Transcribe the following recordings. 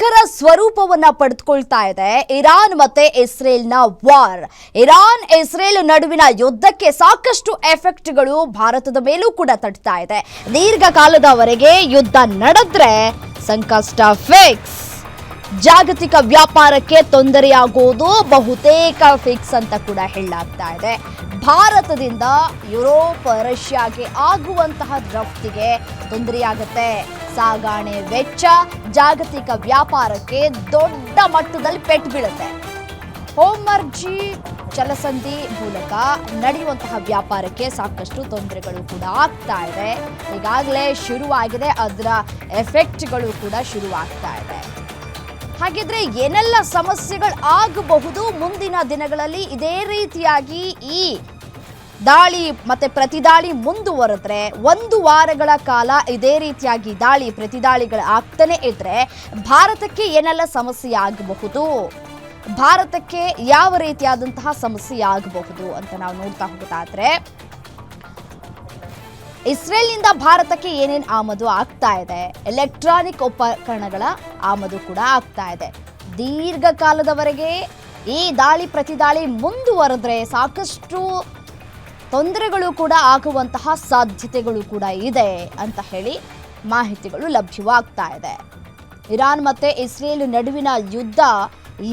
ಭೀಕರ ಸ್ವರೂಪವನ್ನ ಪಡೆದುಕೊಳ್ತಾ ಇದೆ. ಇರಾನ್ ಮತ್ತೆ ಇಸ್ರೇಲ್ನ ವಾರ್. ಇರಾನ್, ಇಸ್ರೇಲ್ ನಡುವಿನ ಯುದ್ಧಕ್ಕೆ ಸಾಕಷ್ಟು ಎಫೆಕ್ಟ್ಗಳು ಭಾರತದ ಮೇಲೂ ಕೂಡ ತಟ್ತಾ ಇದೆ. ದೀರ್ಘಕಾಲದವರೆಗೆ ಯುದ್ಧ ನಡೆದ್ರೆ ಸಂಕಷ್ಟ ಫಿಕ್ಸ್ ಜಾಗತಿಕ ವ್ಯಾಪಾರಕ್ಕೆ ತೊಂದರೆಯಾಗುವುದು ಬಹುತೇಕ ಫಿಕ್ಸ್ ಅಂತ ಕೂಡ ಹೇಳಲಾಗ್ತಾ ಇದೆ. ಭಾರತದಿಂದ ಯುರೋಪ್, ರಷ್ಯಾಗೆ ಆಗುವಂತಹ ರಫ್ತಿಗೆ ತೊಂದರೆಯಾಗುತ್ತೆ. ಸಾಗಾಣೆ ವೆಚ್ಚ ಜಾಗತಿಕ ವ್ಯಾಪಾರಕ್ಕೆ ದೊಡ್ಡ ಮಟ್ಟದಲ್ಲಿ ಪೆಟ್ಟು ಬೀಳುತ್ತೆ. ಹೋಮರ್ಜಿ ಜಲಸಂಧಿ ಮೂಲಕ ನಡೆಯುವಂತಹ ವ್ಯಾಪಾರಕ್ಕೆ ಸಾಕಷ್ಟು ತೊಂದರೆಗಳು ಕೂಡ ಆಗ್ತಾ ಇದೆ. ಈಗಾಗಲೇ ಶುರುವಾಗಿದೆ, ಅದರ ಎಫೆಕ್ಟ್ಗಳು ಕೂಡ ಶುರುವಾಗ್ತಾ ಇದೆ. ಹಾಗಿದ್ರೆ ಏನೆಲ್ಲ ಸಮಸ್ಯೆಗಳು ಆಗಬಹುದು ಮುಂದಿನ ದಿನಗಳಲ್ಲಿ? ಇದೇ ರೀತಿಯಾಗಿ ಈ ದಾಳಿ ಮತ್ತೆ ಪ್ರತಿದಾಳಿ ಮುಂದುವರೆದ್ರೆ ಒಂದು ವಾರಗಳ ಕಾಲ ಇದೇ ರೀತಿಯಾಗಿ ದಾಳಿ ಪ್ರತಿದಾಳಿಗಳು ಆಗ್ತಾನೆ ಇದ್ರೆ ಭಾರತಕ್ಕೆ ಏನೆಲ್ಲ ಸಮಸ್ಯೆ ಆಗಬಹುದು? ಭಾರತಕ್ಕೆ ಯಾವ ರೀತಿಯಾದಂತಹ ಸಮಸ್ಯೆ ಆಗಬಹುದು ಅಂತ ನಾವು ನೋಡ್ತಾ ಹೋಗೋದಾದ್ರೆ, ಇಸ್ರೇಲ್ನಿಂದ ಭಾರತಕ್ಕೆ ಏನೇನು ಆಮದು ಆಗ್ತಾ ಇದೆ? ಎಲೆಕ್ಟ್ರಾನಿಕ್ ಉಪಕರಣಗಳ ಆಮದು ಕೂಡ ಆಗ್ತಾ ಇದೆ. ದೀರ್ಘಕಾಲದವರೆಗೆ ಈ ದಾಳಿ ಪ್ರತಿದಾಳಿ ಮುಂದುವರೆದ್ರೆ ಸಾಕಷ್ಟು ತೊಂದರೆಗಳು ಕೂಡ ಆಗುವಂತಹ ಸಾಧ್ಯತೆಗಳು ಕೂಡ ಇದೆ ಅಂತ ಹೇಳಿ ಮಾಹಿತಿಗಳು ಲಭ್ಯವಾಗ್ತಾ ಇದೆ. ಇರಾನ್ ಮತ್ತೆ ಇಸ್ರೇಲ್ ನಡುವಿನ ಯುದ್ಧ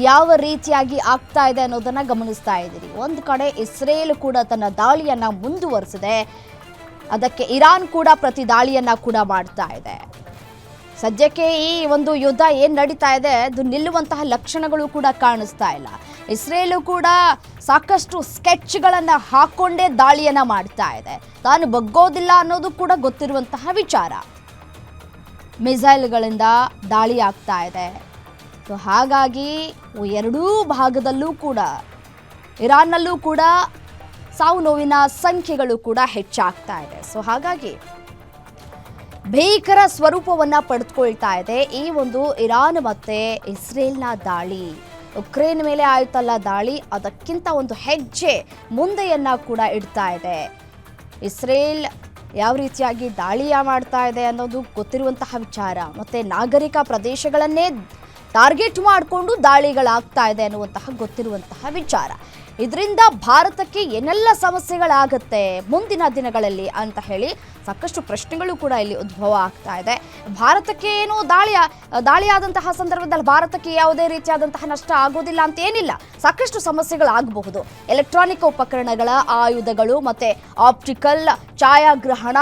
ಯಾವ ರೀತಿಯಾಗಿ ಆಗ್ತಾ ಇದೆ ಅನ್ನೋದನ್ನ ಗಮನಿಸ್ತಾ ಇದ್ದೀರಿ. ಒಂದು ಕಡೆ ಇಸ್ರೇಲ್ ಕೂಡ ತನ್ನ ದಾಳಿಯನ್ನ ಮುಂದುವರಿಸಿದೆ. ಅದಕ್ಕೆ ಇರಾನ್ ಕೂಡ ಪ್ರತಿ ದಾಳಿಯನ್ನ ಕೂಡ ಮಾಡ್ತಾ ಇದೆ. ಸದ್ಯಕ್ಕೆ ಈ ಒಂದು ಯುದ್ಧ ಏನು ನಡೀತಾ ಇದೆ, ಅದು ನಿಲ್ಲುವಂತಹ ಲಕ್ಷಣಗಳು ಕೂಡ ಕಾಣಿಸ್ತಾ ಇಲ್ಲ. ಇಸ್ರೇಲು ಕೂಡ ಸಾಕಷ್ಟು ಸ್ಕೆಚ್ಗಳನ್ನು ಹಾಕೊಂಡೇ ದಾಳಿಯನ್ನ ಮಾಡ್ತಾ ಇದೆ. ತಾನು ಬಗ್ಗೋದಿಲ್ಲ ಅನ್ನೋದು ಕೂಡ ಗೊತ್ತಿರುವಂತಹ ವಿಚಾರ. ಮಿಸೈಲ್ಗಳಿಂದ ದಾಳಿ ಆಗ್ತಾ ಇದೆ. ಸೊ ಹಾಗಾಗಿ ಎರಡೂ ಭಾಗದಲ್ಲೂ ಕೂಡ, ಇರಾನ್ನಲ್ಲೂ ಕೂಡ ಸಾವು ನೋವಿನ ಸಂಖ್ಯೆಗಳು ಕೂಡ ಹೆಚ್ಚಾಗ್ತಾ ಇದೆ. ಸೊ ಹಾಗಾಗಿ ಭೀಕರ ಸ್ವರೂಪವನ್ನ ಪಡೆದುಕೊಳ್ತಾ ಇದೆ ಈ ಒಂದು ಇರಾನ್ ಮತ್ತೆ ಇಸ್ರೇಲ್ನ ದಾಳಿ. ಉಕ್ರೇನ್ ಮೇಲೆ ಆಯ್ತಲ್ಲ ದಾಳಿ, ಅದಕ್ಕಿಂತ ಒಂದು ಹೆಜ್ಜೆ ಮುಂದೆಯನ್ನ ಕೂಡ ಇಡ್ತಾ ಇದೆ. ಇಸ್ರೇಲ್ ಯಾವ ರೀತಿಯಾಗಿ ದಾಳಿಯ ಮಾಡ್ತಾ ಇದೆ ಅನ್ನೋದು ಗೊತ್ತಿರುವಂತಹ ವಿಚಾರ. ಮತ್ತೆ ನಾಗರಿಕ ಪ್ರದೇಶಗಳನ್ನೇ ಟಾರ್ಗೆಟ್ ಮಾಡಿಕೊಂಡು ದಾಳಿಗಳಾಗ್ತಾ ಇದೆ ಅನ್ನುವಂತಹ ಗೊತ್ತಿರುವಂತಹ ವಿಚಾರ. ಇದರಿಂದ ಭಾರತಕ್ಕೆ ಏನೆಲ್ಲ ಸಮಸ್ಯೆಗಳಾಗುತ್ತೆ ಮುಂದಿನ ದಿನಗಳಲ್ಲಿ ಅಂತ ಹೇಳಿ ಸಾಕಷ್ಟು ಪ್ರಶ್ನೆಗಳು ಕೂಡ ಇಲ್ಲಿ ಉದ್ಭವ ಆಗ್ತಾ ಇದೆ. ಭಾರತಕ್ಕೆ ಏನು ದಾಳಿಯ ದಾಳಿಯಾದಂತಹ ಸಂದರ್ಭದಲ್ಲಿ ಭಾರತಕ್ಕೆ ಯಾವುದೇ ರೀತಿಯಾದಂತಹ ನಷ್ಟ ಆಗೋದಿಲ್ಲ ಅಂತ ಏನಿಲ್ಲ. ಸಾಕಷ್ಟು ಸಮಸ್ಯೆಗಳಾಗಬಹುದು. ಎಲೆಕ್ಟ್ರಾನಿಕ್ ಉಪಕರಣಗಳ ಆಯುಧಗಳು ಮತ್ತೆ ಆಪ್ಟಿಕಲ್ ಛಾಯಾಗ್ರಹಣ,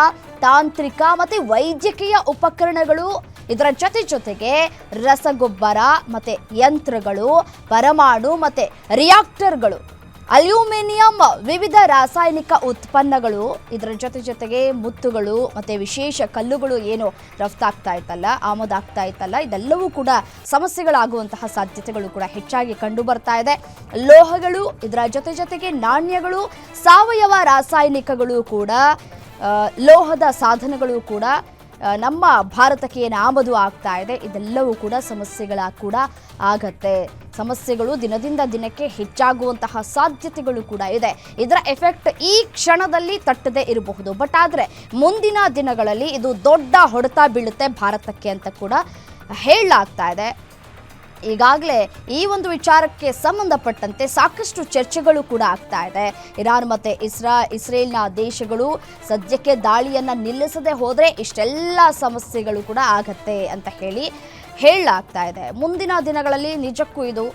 ತಾಂತ್ರಿಕ ಮತ್ತೆ ವೈದ್ಯಕೀಯ ಉಪಕರಣಗಳು, ಇದರ ಜೊತೆ ಜೊತೆಗೆ ರಸಗೊಬ್ಬರ ಮತ್ತೆ ಯಂತ್ರಗಳು, ಪರಮಾಣು ಮತ್ತೆ ರಿಯಾಕ್ಟರ್ಗಳು ಅಲ್ಯೂಮಿನಿಯಂ ವಿವಿಧ ರಾಸಾಯನಿಕ ಉತ್ಪನ್ನಗಳು, ಇದರ ಜೊತೆ ಜೊತೆಗೆ ಮುತ್ತುಗಳು ಮತ್ತು ವಿಶೇಷ ಕಲ್ಲುಗಳು ಏನು ರಫ್ತಾಗ್ತಾ ಇತ್ತಲ್ಲ ಆಮದಾಗ್ತಾ ಇತ್ತಲ್ಲ, ಇದೆಲ್ಲವೂ ಕೂಡ ಸಮಸ್ಯೆಗಳಾಗುವಂತಹ ಸಾಧ್ಯತೆಗಳು ಕೂಡ ಹೆಚ್ಚಾಗಿ ಕಂಡು ಬರ್ತಾ ಇದೆ. ಲೋಹಗಳು, ಇದರ ಜೊತೆ ಜೊತೆಗೆ ನಾಣ್ಯಗಳು, ಸಾವಯವ ರಾಸಾಯನಿಕಗಳು ಕೂಡ ಲೋಹದ ಸಾಧನಗಳು ಕೂಡ ನಮ್ಮ ಭಾರತಕ್ಕೆ ಏನು ಆಮದು ಆಗ್ತಾ ಇದೆ. ಇದೆಲ್ಲವೂ ಕೂಡ ಸಮಸ್ಯೆಗಳ ಕೂಡ ಆಗತ್ತೆ. ಸಮಸ್ಯೆಗಳು ದಿನದಿಂದ ದಿನಕ್ಕೆ ಹೆಚ್ಚಾಗುವಂತಹ ಸಾಧ್ಯತೆಗಳು ಕೂಡ ಇದೆ. ಇದರ ಎಫೆಕ್ಟ್ ಈ ಕ್ಷಣದಲ್ಲಿ ತಟ್ಟದೆ ಇರಬಹುದು. ಬಟ್ ಆದರೆ ಮುಂದಿನ ದಿನಗಳಲ್ಲಿ ಇದು ದೊಡ್ಡ ಹೊಡೆತ ಬೀಳುತ್ತೆ ಭಾರತಕ್ಕೆ ಅಂತ ಕೂಡ ಹೇಳಲಾಗ್ತಾ ಇದೆ. ಈಗಾಗಲೇ ಈ ಒಂದು ವಿಚಾರಕ್ಕೆ ಸಂಬಂಧಪಟ್ಟಂತೆ ಸಾಕಷ್ಟು ಚರ್ಚೆಗಳು ಕೂಡ ಆಗ್ತಾ ಇದೆ. ಇರಾನ್ ಮತ್ತೆ ಇಸ್ರಾ, ಇಸ್ರೇಲ್ನ ದೇಶಗಳು ಸದ್ಯಕ್ಕೆ ದಾಳಿಯನ್ನ ನಿಲ್ಲಿಸದೆ ಹೋದ್ರೆ ಇಷ್ಟೆಲ್ಲ ಸಮಸ್ಯೆಗಳು ಕೂಡ ಆಗತ್ತೆ ಅಂತ ಹೇಳಿ ಹೇಳಲಾಗ್ತಾ ಇದೆ. ಮುಂದಿನ ದಿನಗಳಲ್ಲಿ ನಿಜಕ್ಕೂ ಇದು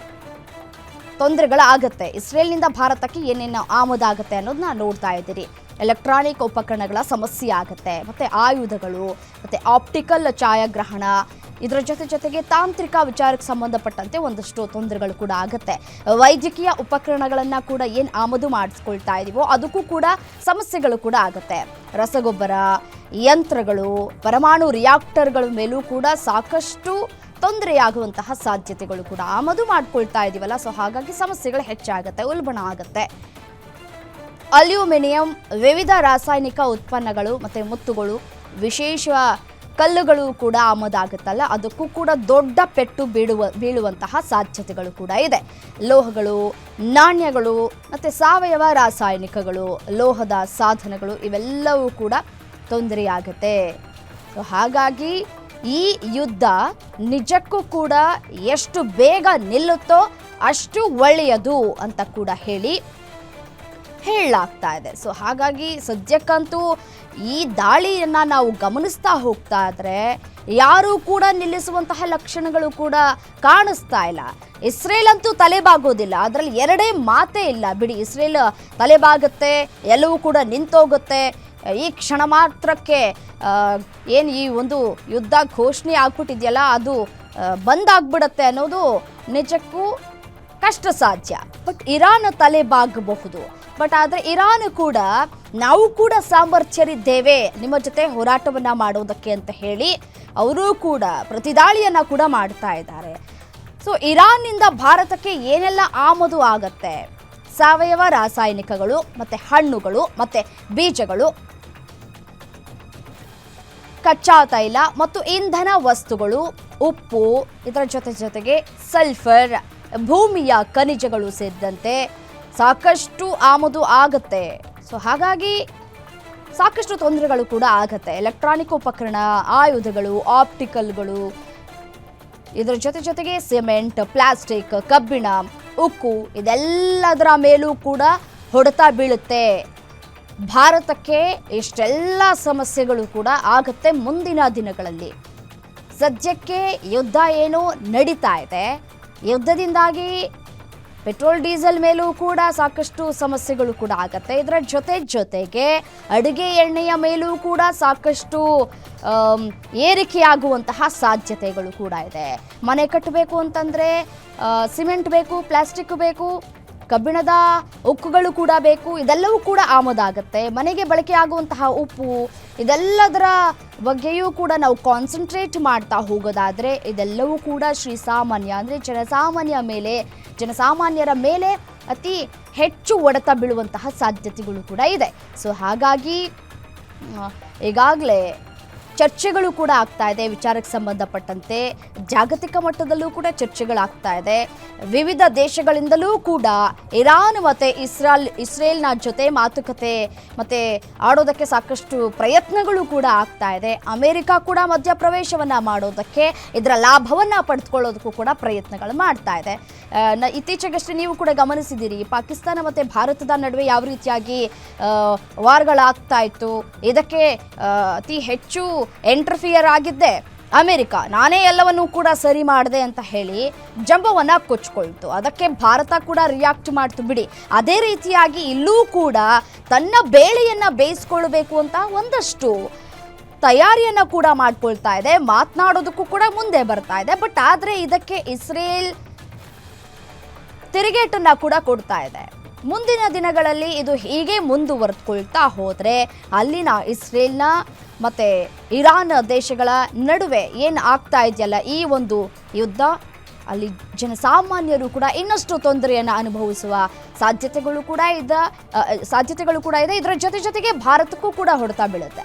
ತೊಂದರೆಗಳಾಗತ್ತೆ. ಇಸ್ರೇಲ್ನಿಂದ ಭಾರತಕ್ಕೆ ಏನೇನು ಆಮದಾಗುತ್ತೆ ಅನ್ನೋದನ್ನ ನೋಡ್ತಾ ಇದ್ದೀರಿ. ಎಲೆಕ್ಟ್ರಾನಿಕ್ ಉಪಕರಣಗಳ ಸಮಸ್ಯೆ ಆಗುತ್ತೆ, ಮತ್ತು ಆಯುಧಗಳು, ಮತ್ತು ಆಪ್ಟಿಕಲ್ ಛಾಯಾಗ್ರಹಣ ಇದರ ಜೊತೆ ಜೊತೆಗೆ ತಾಂತ್ರಿಕ ವಿಚಾರಕ್ಕೆ ಸಂಬಂಧಪಟ್ಟಂತೆ ಒಂದಷ್ಟು ತೊಂದರೆಗಳು ಕೂಡ ಆಗುತ್ತೆ. ವೈದ್ಯಕೀಯ ಉಪಕರಣಗಳನ್ನು ಕೂಡ ಏನು ಆಮದು ಮಾಡಿಸ್ಕೊಳ್ತಾ ಇದೀವೋ ಅದಕ್ಕೂ ಕೂಡ ಸಮಸ್ಯೆಗಳು ಕೂಡ ಆಗುತ್ತೆ. ರಸಗೊಬ್ಬರ, ಯಂತ್ರಗಳು, ಪರಮಾಣು ರಿಯಾಕ್ಟರ್ಗಳ ಮೇಲೂ ಕೂಡ ಸಾಕಷ್ಟು ತೊಂದರೆಯಾಗುವಂತಹ ಸಾಧ್ಯತೆಗಳು ಕೂಡ ಆಮದು ಮಾಡ್ಕೊಳ್ತಾ ಇದೀವಲ್ಲ. ಸೊ ಹಾಗಾಗಿ ಸಮಸ್ಯೆಗಳು ಹೆಚ್ಚಾಗುತ್ತೆ, ಉಲ್ಬಣ ಆಗುತ್ತೆ. ಅಲ್ಯೂಮಿನಿಯಂ, ವಿವಿಧ ರಾಸಾಯನಿಕ ಉತ್ಪನ್ನಗಳು ಮತ್ತು ಮುತ್ತುಗಳು ವಿಶೇಷ ಕಲ್ಲುಗಳು ಕೂಡ ಆಮದಾಗುತ್ತಲ್ಲ, ಅದಕ್ಕೂ ಕೂಡ ದೊಡ್ಡ ಪೆಟ್ಟು ಬೀಳುವ, ಬೀಳುವಂತಹ ಸಾಧ್ಯತೆಗಳು ಕೂಡ ಇದೆ. ಲೋಹಗಳು, ನಾಣ್ಯಗಳು, ಮತ್ತು ಸಾವಯವ ರಾಸಾಯನಿಕಗಳು, ಲೋಹದ ಸಾಧನಗಳು ಇವೆಲ್ಲವೂ ಕೂಡ ತೊಂದರೆಯಾಗುತ್ತೆ. ಹಾಗಾಗಿ ಈ ಯುದ್ಧ ನಿಜಕ್ಕೂ ಕೂಡ ಎಷ್ಟು ಬೇಗ ನಿಲ್ಲುತ್ತೋ ಅಷ್ಟು ಒಳ್ಳೆಯದು ಅಂತ ಕೂಡ ಹೇಳಿ ಹೇಳಲಾಗ್ತಾ ಇದೆ. ಸೊ ಹಾಗಾಗಿ ಸದ್ಯಕ್ಕಂತೂ ಈ ದಾಳಿಯನ್ನು ನಾವು ಗಮನಿಸ್ತಾ ಹೋಗ್ತಾ ಇದ್ರೆ ಯಾರೂ ಕೂಡ ನಿಲ್ಲಿಸುವಂತಹ ಲಕ್ಷಣಗಳು ಕೂಡ ಕಾಣಿಸ್ತಾ ಇಲ್ಲ. ಇಸ್ರೇಲ್ ಅಂತೂ ತಲೆಬಾಗೋದಿಲ್ಲ. ಅದರಲ್ಲಿ ಎರಡೇ ಮಾತೇ ಇಲ್ಲ. ಬಿಡಿ, ಇಸ್ರೇಲ್ ತಲೆಬಾಗುತ್ತೆ, ಎಲ್ಲವೂ ಕೂಡ ನಿಂತೋಗುತ್ತೆ. ಈ ಕ್ಷಣ ಮಾತ್ರಕ್ಕೆ ಏನು ಈ ಒಂದು ಯುದ್ಧ ಘೋಷಣೆ ಆಗ್ಬಿಟ್ಟಿದೆಯಲ್ಲ, ಅದು ಬಂದಾಗ್ಬಿಡತ್ತೆ ಅನ್ನೋದು ನಿಜಕ್ಕೂ ಕಷ್ಟ ಸಾಧ್ಯ ಬಟ್ ಇರಾನ್ ತಲೆಬಾಗಬಹುದು. ಬಟ್ ಆದರೆ ಇರಾನ್ ಕೂಡ ನಾವು ಕೂಡ ಸಾಮರ್ಥ್ಯರಿದ್ದೇವೆ. ನಿಮ್ಮ ಜೊತೆ ಹೋರಾಟವನ್ನ ಮಾಡೋದಕ್ಕೆ ಅಂತ ಹೇಳಿ ಅವರು ಕೂಡ ಪ್ರತಿದಾಳಿಯನ್ನ ಕೂಡ ಮಾಡ್ತಾ ಇದ್ದಾರೆ. ಸೊ ಇರಾನ್ನಿಂದ ಭಾರತಕ್ಕೆ ಏನೆಲ್ಲ ಆಮದು ಆಗತ್ತೆ? ಸಾವಯವ ರಾಸಾಯನಿಕಗಳು, ಮತ್ತೆ ಹಣ್ಣುಗಳು, ಮತ್ತೆ ಬೀಜಗಳು, ಕಚ್ಚಾ ತೈಲ, ಮತ್ತು ಇಂಧನ ವಸ್ತುಗಳು, ಉಪ್ಪು, ಇದರ ಜೊತೆ ಜೊತೆಗೆ ಸಲ್ಫರ್ ಭೂಮಿಯ ಖನಿಜಗಳು ಸೇರಿದಂತೆ ಸಾಕಷ್ಟು ಆಮದು ಆಗತ್ತೆ. ಸೊ ಹಾಗಾಗಿ ಸಾಕಷ್ಟು ತೊಂದರೆಗಳು ಕೂಡ ಆಗತ್ತೆ. ಎಲೆಕ್ಟ್ರಾನಿಕ್ ಉಪಕರಣ, ಆಯುಧಗಳು ಆಪ್ಟಿಕಲ್ಗಳು ಇದರ ಜೊತೆ ಜೊತೆಗೆ ಸಿಮೆಂಟ್ ಪ್ಲಾಸ್ಟಿಕ್ ಕಬ್ಬಿಣ, ಉಕ್ಕು, ಇದೆಲ್ಲದರ ಮೇಲೂ ಕೂಡ ಹೊಡೆತ ಬೀಳುತ್ತೆ. ಭಾರತಕ್ಕೆ ಇಷ್ಟೆಲ್ಲ ಸಮಸ್ಯೆಗಳು ಕೂಡ ಆಗುತ್ತೆ ಮುಂದಿನ ದಿನಗಳಲ್ಲಿ. ಸದ್ಯಕ್ಕೆ ಯುದ್ಧ ಏನು ನಡೀತಾ ಇದೆ. ಯುದ್ಧದಿಂದಾಗಿ ಪೆಟ್ರೋಲ್, ಡೀಸೆಲ್ ಮೇಲೂ ಕೂಡ ಸಾಕಷ್ಟು ಸಮಸ್ಯೆಗಳು ಕೂಡ ಆಗತ್ತೆ. ಇದರ ಜೊತೆ ಜೊತೆಗೆ ಅಡುಗೆ ಎಣ್ಣೆಯ ಮೇಲೂ ಕೂಡ ಸಾಕಷ್ಟು ಏರಿಕೆಯಾಗುವಂತಹ ಸಾಧ್ಯತೆಗಳು ಕೂಡ ಇದೆ. ಮನೆ ಕಟ್ಟಬೇಕು ಅಂತಂದರೆ ಸಿಮೆಂಟ್ ಬೇಕು, ಪ್ಲಾಸ್ಟಿಕ್ ಬೇಕು, ಕಬ್ಬಿಣದ ಉಕ್ಕುಗಳು ಕೂಡ ಬೇಕು, ಇದೆಲ್ಲವೂ ಕೂಡ ಆಮದಾಗತ್ತೆ. ಮನೆಗೆ ಬಳಕೆ ಆಗುವಂತಹ ಉಪ್ಪು, ಇದೆಲ್ಲದರ ಬಗ್ಗೆಯೂ ಕೂಡ ನಾವು ಕಾನ್ಸಂಟ್ರೇಟ್ ಮಾಡ್ತಾ ಹೋಗೋದಾದರೆ ಇದೆಲ್ಲವೂ ಕೂಡ ಶ್ರೀ ಸಾಮಾನ್ಯ, ಅಂದರೆ ಜನಸಾಮಾನ್ಯ ಮೇಲೆ, ಜನಸಾಮಾನ್ಯರ ಮೇಲೆ ಅತಿ ಹೆಚ್ಚು ಒಡೆತ ಬೀಳುವಂತಹ ಸಾಧ್ಯತೆಗಳು ಕೂಡ ಇದೆ. ಸೊ ಹಾಗಾಗಿ ಈಗಾಗಲೇ ಚರ್ಚೆಗಳು ಕೂಡ ಆಗ್ತಾ ಇದೆ, ವಿಚಾರಕ್ಕೆ ಸಂಬಂಧಪಟ್ಟಂತೆ ಜಾಗತಿಕ ಮಟ್ಟದಲ್ಲೂ ಕೂಡ ಚರ್ಚೆಗಳಾಗ್ತಾ ಇದೆ. ವಿವಿಧ ದೇಶಗಳಿಂದಲೂ ಕೂಡ ಇರಾನ್ ಮತ್ತು ಇಸ್ರಾಲ್, ಇಸ್ರೇಲ್ನ ಜೊತೆ ಮಾತುಕತೆ ಮತ್ತು ಆಡೋದಕ್ಕೆ ಸಾಕಷ್ಟು ಪ್ರಯತ್ನಗಳು ಕೂಡ ಆಗ್ತಾ ಇದೆ. ಅಮೆರಿಕ ಕೂಡ ಮಧ್ಯಪ್ರವೇಶವನ್ನು ಮಾಡೋದಕ್ಕೆ ಇದರ ಲಾಭವನ್ನು ಪಡೆದುಕೊಳ್ಳೋದಕ್ಕೂ ಕೂಡ ಪ್ರಯತ್ನಗಳು ಮಾಡ್ತಾ ಇದೆ. ಇತ್ತೀಚೆಗಷ್ಟೇ ನೀವು ಕೂಡ ಗಮನಿಸಿದ್ದೀರಿ, ಪಾಕಿಸ್ತಾನ ಮತ್ತು ಭಾರತದ ನಡುವೆ ಯಾವ ರೀತಿಯಾಗಿ ವಾರ್ಗಳಾಗ್ತಾ ಇತ್ತು, ಇದಕ್ಕೆ ಅತಿ ಹೆಚ್ಚು ಎಂಟರ್ಫಿಯರ್ ಆಗಿದ್ದೆ. ಅಮೆರಿಕ, ನಾನೇ ಎಲ್ಲವನ್ನೂ ಕೂಡ ಸರಿ ಮಾಡಿದೆ ಅಂತ ಹೇಳಿ ಜಂಬವನ್ನು ಕೊಚ್ಕೊಳ್ತು. ಅದಕ್ಕೆ ಭಾರತ ಕೂಡ ರಿಯಾಕ್ಟ್ ಮಾಡ್ತು ಬಿಡಿ. ಅದೇ ರೀತಿಯಾಗಿ ಇಲ್ಲೂ ಕೂಡ ತನ್ನ ಬೇಳೆಯನ್ನು ಬೇಯಿಸ್ಕೊಳ್ಬೇಕು ಅಂತ ಒಂದಷ್ಟು ತಯಾರಿಯನ್ನು ಕೂಡ ಮಾಡ್ಕೊಳ್ತಾ ಇದೆ. ಮಾತನಾಡೋದಕ್ಕೂ ಕೂಡ ಮುಂದೆ ಬರ್ತಾ ಇದೆ. ಬಟ್ ಆದರೆ ಇದಕ್ಕೆ ಇಸ್ರೇಲ್ ತಿರುಗೇಟನ್ನು ಕೂಡ ಕೊಡ್ತಾ ಇದೆ. ಮುಂದಿನ ದಿನಗಳಲ್ಲಿ ಇದು ಹೀಗೆ ಮುಂದುವರೆದುಕೊಳ್ತಾ ಹೋದರೆ ಅಲ್ಲಿನ ಇಸ್ರೇಲ್ನ ಮತ್ತು ಇರಾನ್ ದೇಶಗಳ ನಡುವೆ ಏನು ಆಗ್ತಾ ಇದೆಯಲ್ಲ ಈ ಒಂದು ಯುದ್ಧ? ಅಲ್ಲಿ ಜನಸಾಮಾನ್ಯರು ಕೂಡ ಇನ್ನಷ್ಟು ತೊಂದರೆಯನ್ನು ಅನುಭವಿಸುವ ಸಾಧ್ಯತೆಗಳು ಕೂಡ ಇದೆ ಸಾಧ್ಯತೆಗಳು ಕೂಡ ಇದೆ. ಇದರ ಜೊತೆ ಜೊತೆಗೆ ಭಾರತಕ್ಕೂ ಕೂಡ ಹೊಡೆತ ಬೀಳುತ್ತೆ.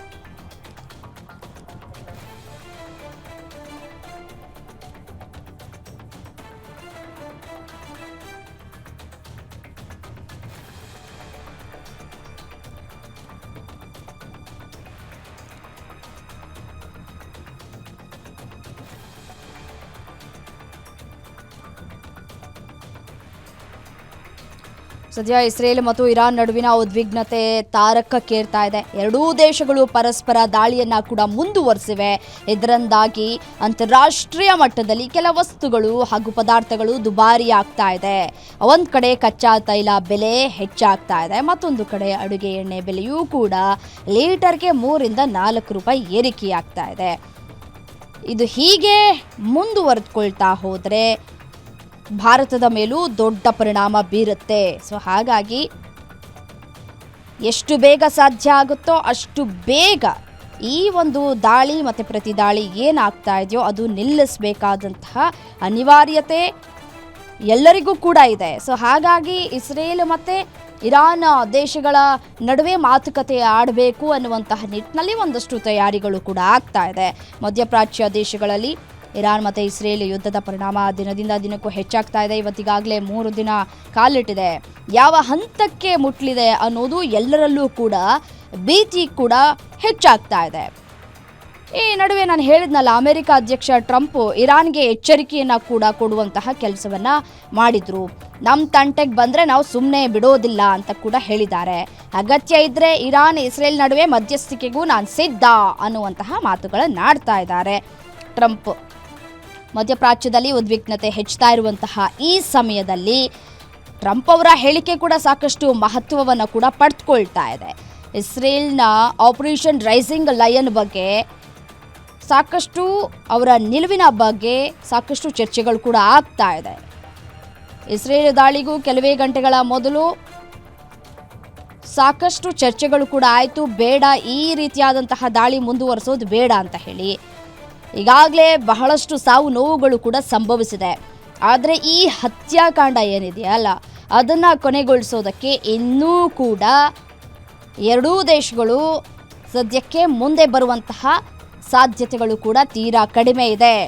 ಸದ್ಯ ಇಸ್ರೇಲ್ ಮತ್ತು ಇರಾನ್ ನಡುವಿನ ಉದ್ವಿಗ್ನತೆ ತಾರಕಕ್ಕೇರ್ತಾ ಇದೆ. ಎರಡೂ ದೇಶಗಳು ಪರಸ್ಪರ ದಾಳಿಯನ್ನ ಕೂಡ ಮುಂದುವರೆಸಿವೆ. ಇದರಿಂದಾಗಿ ಅಂತಾರಾಷ್ಟ್ರೀಯ ಮಟ್ಟದಲ್ಲಿ ಕೆಲ ವಸ್ತುಗಳು ಹಾಗೂ ಪದಾರ್ಥಗಳು ದುಬಾರಿ ಆಗ್ತಾ ಇದೆ. ಒಂದ್ ಕಡೆ ಕಚ್ಚಾ ತೈಲ ಬೆಲೆ ಹೆಚ್ಚಾಗ್ತಾ ಇದೆ. ಮತ್ತೊಂದು ಕಡೆ ಅಡುಗೆ ಎಣ್ಣೆ ಬೆಲೆಯೂ ಕೂಡ ಲೀಟರ್ಗೆ ಮೂರಿಂದ ನಾಲ್ಕು ರೂಪಾಯಿ ಏರಿಕೆಯಾಗ್ತಾ ಇದೆ. ಇದು ಹೀಗೆ ಮುಂದುವರೆದುಕೊಳ್ತಾ ಹೋದರೆ ಭಾರತದ ಮೇಲೂ ದೊಡ್ಡ ಪರಿಣಾಮ ಬೀರುತ್ತೆ. ಸೊ ಹಾಗಾಗಿ ಎಷ್ಟು ಬೇಗ ಸಾಧ್ಯ ಆಗುತ್ತೋ ಅಷ್ಟು ಬೇಗ ಈ ಒಂದು ದಾಳಿ ಮತ್ತು ಪ್ರತಿದಾಳಿ ಏನಾಗ್ತಾ ಇದೆಯೋ ಅದು ನಿಲ್ಲಿಸಬೇಕಾದಂತಹ ಅನಿವಾರ್ಯತೆ ಎಲ್ಲರಿಗೂ ಕೂಡ ಇದೆ. ಸೊ ಹಾಗಾಗಿ ಇಸ್ರೇಲ್ ಮತ್ತು ಇರಾನ್ ದೇಶಗಳ ನಡುವೆ ಮಾತುಕತೆ ಆಡಬೇಕು ಅನ್ನುವಂತಹ ನಿಟ್ಟಿನಲ್ಲಿ ಒಂದಷ್ಟು ತಯಾರಿಗಳು ಕೂಡ ಆಗ್ತಾ ಇದೆ. ಮಧ್ಯಪ್ರಾಚ್ಯ ದೇಶಗಳಲ್ಲಿ ಇರಾನ್ ಮತ್ತು ಇಸ್ರೇಲ್ ಯುದ್ಧದ ಪರಿಣಾಮ ದಿನದಿಂದ ದಿನಕ್ಕೂ ಹೆಚ್ಚಾಗ್ತಾ ಇದೆ. ಇವತ್ತಿಗಾಗಲೇ ಮೂರು ದಿನ ಕಾಲಿಟ್ಟಿದೆ. ಯಾವ ಹಂತಕ್ಕೆ ಮುಟ್ಲಿದೆ ಅನ್ನೋದು ಎಲ್ಲರಲ್ಲೂ ಕೂಡ ಭೀತಿ ಕೂಡ ಹೆಚ್ಚಾಗ್ತಾ ಇದೆ. ಈ ನಡುವೆ ನಾನು ಹೇಳಿದ್ನಲ್ಲ, ಅಮೆರಿಕ ಅಧ್ಯಕ್ಷ ಟ್ರಂಪ್ ಇರಾನ್ಗೆ ಎಚ್ಚರಿಕೆಯನ್ನ ಕೂಡ ಕೊಡುವಂತಹ ಕೆಲಸವನ್ನ ಮಾಡಿದ್ರು. ನಮ್ಮ ತಂಟೆಗೆ ಬಂದರೆ ನಾವು ಸುಮ್ಮನೆ ಬಿಡೋದಿಲ್ಲ ಅಂತ ಕೂಡ ಹೇಳಿದ್ದಾರೆ. ಅಗತ್ಯ ಇದ್ರೆ ಇರಾನ್, ಇಸ್ರೇಲ್ ನಡುವೆ ಮಧ್ಯಸ್ಥಿಕೆಗೂ ನಾನು ಸಿದ್ಧ ಅನ್ನುವಂತಹ ಮಾತುಗಳನ್ನ ಆಡ್ತಾ ಇದ್ದಾರೆ ಟ್ರಂಪ್. ಮಧ್ಯಪ್ರಾಚ್ಯದಲ್ಲಿ ಉದ್ವಿಗ್ನತೆ ಹೆಚ್ಚುತ್ತಾ ಇರುವಂತಹ ಈ ಸಮಯದಲ್ಲಿ ಟ್ರಂಪ್ ಅವರ ಹೇಳಿಕೆ ಕೂಡ ಸಾಕಷ್ಟು ಮಹತ್ವವನ್ನು ಕೂಡ ಪಡೆದುಕೊಳ್ತಾ ಇದೆ. ಇಸ್ರೇಲ್ನ ಆಪರೇಷನ್ ರೈಸಿಂಗ್ ಲಯನ್ ಬಗ್ಗೆ ಸಾಕಷ್ಟು ಅವರ ನಿಲುವಿನ ಬಗ್ಗೆ ಸಾಕಷ್ಟು ಚರ್ಚೆಗಳು ಕೂಡ ಆಗ್ತಾ ಇದೆ. ಇಸ್ರೇಲ್ ದಾಳಿಗೂ ಕೆಲವೇ ಗಂಟೆಗಳ ಮೊದಲು ಸಾಕಷ್ಟು ಚರ್ಚೆಗಳು ಕೂಡ ಆಯಿತು. ಬೇಡ ಈ ರೀತಿಯಾದಂತಹ ದಾಳಿ ಮುಂದುವರಿಸೋದು ಬೇಡ ಅಂತ ಹೇಳಿ ಈಗಾಗಲೇ ಬಹಳಷ್ಟು ಸಾವು ನೋವುಗಳು ಕೂಡ ಸಂಭವಿಸಿದೆ. ಆದರೆ ಈ ಹತ್ಯಾಕಾಂಡ ಏನಿದೆಯಲ್ಲ ಅದನ್ನು ಕೊನೆಗೊಳಿಸೋದಕ್ಕೆ ಇನ್ನೂ ಕೂಡ ಎರಡೂ ದೇಶಗಳು ಸದ್ಯಕ್ಕೆ ಮುಂದೆ ಬರುವಂತಹ ಸಾಧ್ಯತೆಗಳು ಕೂಡ ತೀರಾ ಕಡಿಮೆ ಇದೆ.